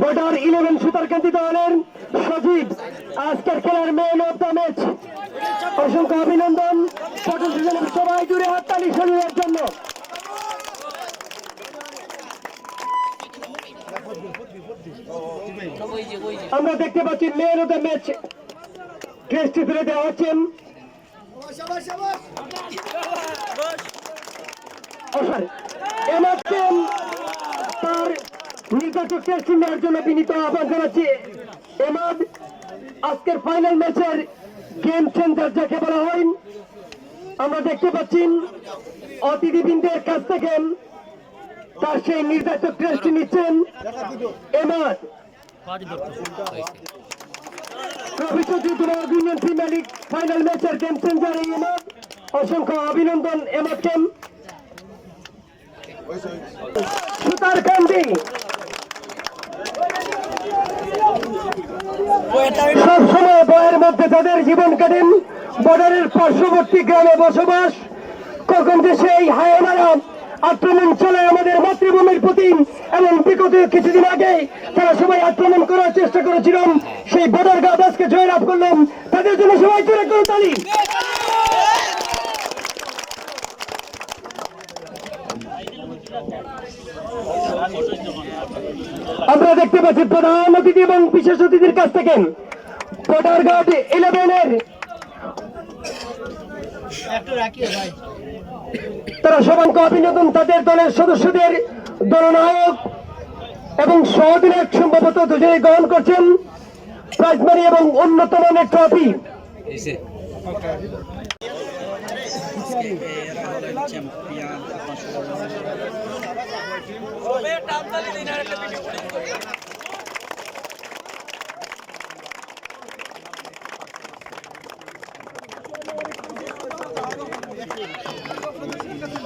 Border eleven সুতারকান্তি দলের সজীব। আজকের খেলার মেন অফ দ্য ম্যাচ অসংখ্য অভিনন্দন। সুজনের সবাই জুড়ে হাততালি সজীবের জন্য। আমরা দেখতে পাচ্ছি মেন অফ দ্য ম্যাচ টেস্টটি তুলে দেওয়া তার নির্বাচক টেস্ট নেওয়ার এমাদ ফাইনাল ম্যাচের গেম চেঞ্জার অতিথিবৃন্দের কাছ থেকে তার সেই নির্বাচক টেস্ট নিচ্ছেন এমাদ। ফাইনাল ম্যাচের গেম চেঞ্জার এই এমাদ। অসংখ্য অভিনন্দন এমাদকে। সুতার কান্দি সব সময় বয়ের মধ্যে তাদের জীবন কাটেন, বর্ডারের পার্শ্ববর্তী গ্রামে বসবাস কখন যে সেই হায়নারা আক্রমণ চলে আমাদের মাতৃভূমির প্রতি। এবং বিগত কিছুদিন আগে তারা সবাই আক্রমণ করার চেষ্টা করেছিলাম। সেই বর্ডার গাছ আজকে জয়লাভ করলাম। তাদের জন্য সবাই জোরে করে তালি। আমরা দেখতে পাচ্ছি প্রধান অতিথি এবং বিশেষ অতিথির কাছ থেকে ইলেভেনের তারা সবাইকে অভিনন্দন, তাদের দলের সদস্যদের দলনায়ক এবং সহদিনায়ক সম্ভবত দুজনে গ্রহণ করছেন প্রাইজ মানি এবং উন্নত মানের ট্রফি।